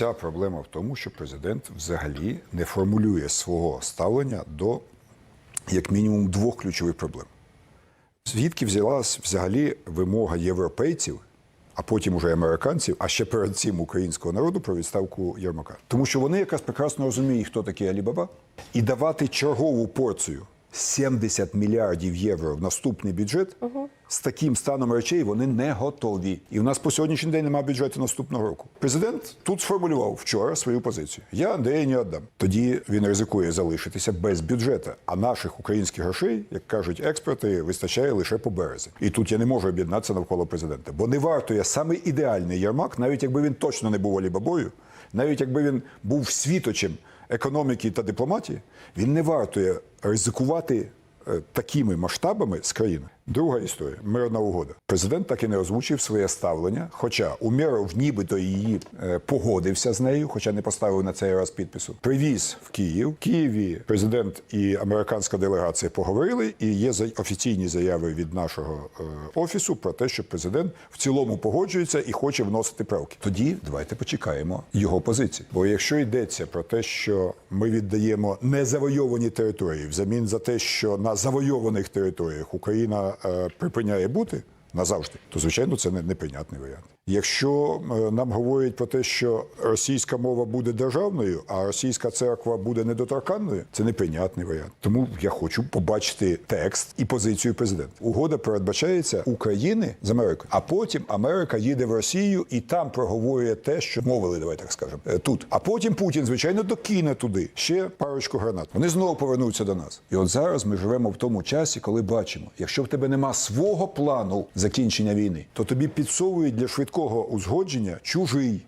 Вся проблема в тому, що президент взагалі не формулює свого ставлення до як мінімум двох ключових проблем. Звідки взялась взагалі вимога європейців, а потім уже американців, а ще перед цим українського народу про відставку Єрмака? Тому що вони якраз прекрасно розуміють, хто такий Алібаба, і давати чергову порцію 70 мільярдів євро в наступний бюджет з таким станом речей вони не готові. І в нас по сьогоднішній день немає бюджету наступного року. Президент тут сформулював вчора свою позицію. Я Андрія не віддам. Тоді він ризикує залишитися без бюджету. А наших українських грошей, як кажуть експерти, вистачає лише по березі. І тут я не можу об'єднатися навколо президента. Бо не вартує саме ідеальний Єрмак, навіть якби він точно не був Алібабою, навіть якби він був світочем економіки та дипломатії, він не вартує ризикувати е, такими масштабами з країни. Друга історія мирна угода. Президент так і не озвучив своє ставлення. Хоча Умєров нібито її е, погодився з нею, хоча не поставив на цей раз підпису. Привіз в Київ. В Києві президент і американська делегація поговорили, і є офіційні заяви від нашого е, офісу про те, що президент в цілому погоджується і хоче вносити правки. Тоді давайте почекаємо його позиції. Бо якщо йдеться про те, що ми віддаємо незавойовані території взамін за те, що на завойованих територіях Україна припиняє бути назавжди, то звичайно це не неприйнятний варіант. Якщо е, нам говорять про те, що російська мова буде державною, а російська церква буде недоторканною, це неприйнятний варіант. Тому я хочу побачити текст і позицію президента. Угода передбачається України з Америкою, а потім Америка їде в Росію і там проговорює те, що мовили, давай так скажемо, е, тут. А потім Путін, звичайно, докине туди ще парочку гранат. Вони знову повернуться до нас. І от зараз ми живемо в тому часі, коли бачимо, якщо в тебе нема свого плану закінчення війни, то тобі підсовують для швидкого узгодження чужий.